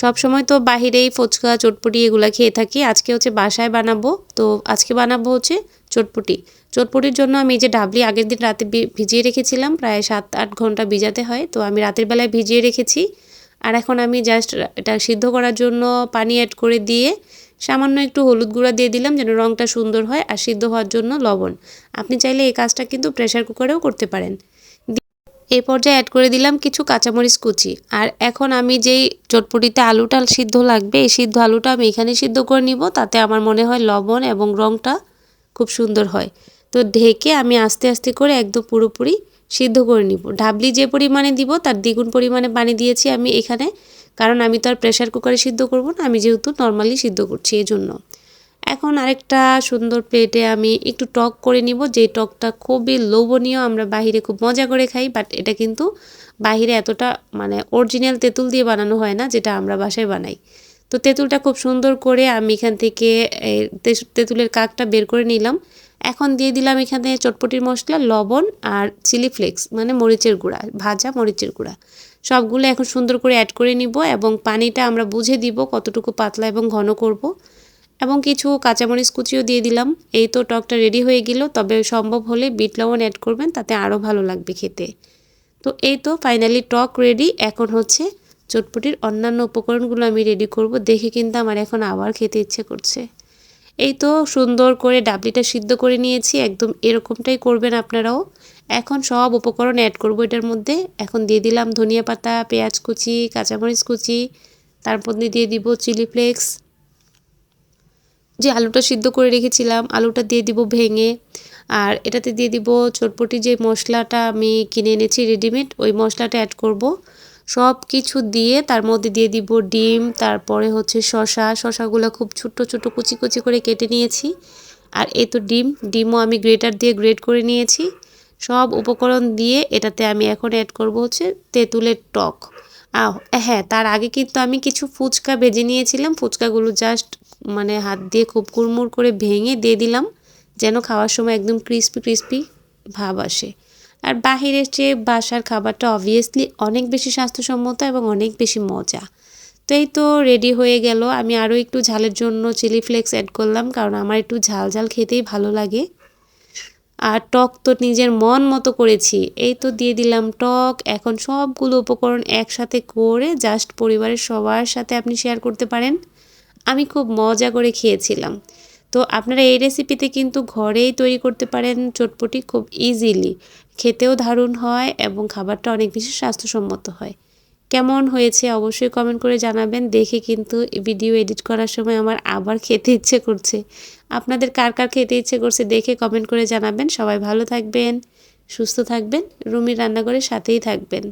সব সময় তো বাহিরেই ফুচকা, চটপটি এগুলো খেয়ে থাকি। আজকে হচ্ছে বাসায় বানাবো। তো আজকে বানাবো হচ্ছে চটপটি। চটপটির জন্য আমি যে ডাবলি আগের দিন রাতে ভিজিয়ে রেখেছিলাম, প্রায় সাত, আট ঘণ্টা ভিজাতে হয়। তো আমি রাতের বেলায় ভিজিয়ে রেখেছি। আর এখন আমি জাস্ট এটা সিদ্ধ করার জন্য পানি অ্যাড করে দিয়ে সামান্য একটু হলুদ গুঁড়া দিয়ে দিলাম যেন রঙটা সুন্দর হয়, আর সিদ্ধ হওয়ার জন্য লবণ। আপনি চাইলে এই কাজটা কিন্তু প্রেশার কুকারেও করতে পারেন। এই পর্যায়ে অ্যাড করে দিলাম কিছু কাঁচামরিচ কুচি। আর এখন আমি যেই চটপটিতে আলুটা সিদ্ধ লাগবে, এই সিদ্ধ আলুটা আমি এখানে সিদ্ধ করে নিব, তাতে আমার মনে হয় লবণ এবং রঙটা খুব সুন্দর হয়। তো ঢেকে আমি আস্তে আস্তে করে একদম পুরোপুরি সিদ্ধ করে নিব। ডাবলি যে পরিমাণে দিব, তার দ্বিগুণ পরিমাণে পানি দিয়েছি আমি এখানে, কারণ আমি তো আর প্রেশার কুকারে সিদ্ধ করব না, আমি যেহেতু নর্মালি সিদ্ধ করছি এই জন্য এখন আরেকটা সুন্দর প্লেটে আমি একটু টক করে নিব। যে টকটা খুবই লোভনীয়, আমরা বাহিরে খুব মজা করে খাই বাট এটা কিন্তু বাহিরে এতটা মানে অরিজিনাল তেঁতুল দিয়ে বানানো হয় না, যেটা আমরা বাসায় বানাই। তো তেঁতুলটা খুব সুন্দর করে আমি এখান থেকে তেঁতুলের কাকটা বের করে নিলাম। এখন দিয়ে দিলাম এখানে চটপটির মশলা, লবণ আর চিলি ফ্লেক্স মানে মরিচের গুঁড়া, ভাজা মরিচের গুঁড়া। সবগুলো এখন সুন্দর করে অ্যাড করে নিব এবং পানিটা আমরা বুঝে দিব কতটুকু পাতলা এবং ঘন করব। এবং কিছু কাঁচামরিচ কুচিও দিয়ে দিলাম। এই তো টকটা রেডি হয়ে গেল। তবে সম্ভব হলে বিট লবণ অ্যাড করবেন, তাতে আরও ভালো লাগবে খেতে। তো এই তো ফাইনালি টক রেডি এখন হচ্ছে চটপটির অন্যান্য উপকরণগুলো আমি রেডি করব। দেখে কিন্তু আমার এখন আবার খেতে ইচ্ছে করছে। এই তো সুন্দর করে ডাবলিটা সিদ্ধ করে নিয়েছি। একদম এরকমটাই করবেন আপনারাও। এখন সব উপকরণ অ্যাড করব এটার মধ্যে। এখন দিয়ে দিলাম ধনিয়া পাতা, পেঁয়াজ কুচি, কাঁচামরিচ কুচি। তারপর দিয়ে দিব চিলি ফ্লেক্স যে আলুটা সিদ্ধ করে রেখেছিলাম, আলুটা দিয়ে দিব ভেঙে। আর এটাতে দিয়ে দিব চটপটি যে মশলাটা আমি কিনে এনেছি রেডিমেড ওই মশলাটা অ্যাড করব। সব কিছু দিয়ে তার মধ্যে দিয়ে দিব ডিম, তারপরে হচ্ছে শশা শশাগুলো খুব ছোট্ট ছোট কুচি কুচি করে কেটে নিয়েছি। আর এই তো ডিম, ডিমও আমি গ্রেটার দিয়ে গ্রেট করে নিয়েছি। সব উপকরণ দিয়ে এটাতে আমি এখন অ্যাড করব হচ্ছে তেঁতুলের টক। আহ, হ্যাঁ তার আগে কিন্তু আমি কিছু ফুচকা ভেজে নিয়েছিলাম। ফুচকাগুলো জাস্ট মানে হাত দিয়ে খুব কুড়মুড় করে ভেঙে দিয়ে দিলাম যেন খাওয়ার সময় একদম ক্রিস্পি ক্রিস্পি ভাব আসে। আর বাহিরের চেয়ে বাসার খাবারটা অবভিয়াসলি অনেক বেশি স্বাস্থ্যসম্মত এবং অনেক বেশি মজা। তো এই তো রেডি হয়ে গেল। আমি আরও একটু ঝালের জন্য চিলি ফ্লেক্স অ্যাড করলাম কারণ আমার একটু ঝাল ঝাল খেতেই ভালো লাগে। আর টক তো নিজের মন মতো করেছি। এই তো দিয়ে দিলাম টক। এখন সবগুলো উপকরণ একসাথে করে জাস্ট পরিবারের সবার সাথে আপনি শেয়ার করতে পারেন। আমি খুব মজা করে খেয়েছিলাম। তো আপনারা এই রেসিপিতে কিন্তু ঘরেই তৈরি করতে পারেন চটপটি খুব ইজিলি খেতেও দারুণ হয় এবং খাবারটা অনেক বেশি স্বাস্থ্যসম্মত হয়। কেমন হয়েছে অবশ্যই কমেন্ট করে জানাবেন। দেখে কিন্তু ভিডিও এডিট করার সময় আমার আবার খেতে ইচ্ছে করছে। আপনাদের কার কার খেতে ইচ্ছে করছে দেখে কমেন্ট করে জানাবেন। সবাই ভালো থাকবেন, সুস্থ থাকবেন, রুমির রান্নাঘরের সাথেই থাকবেন।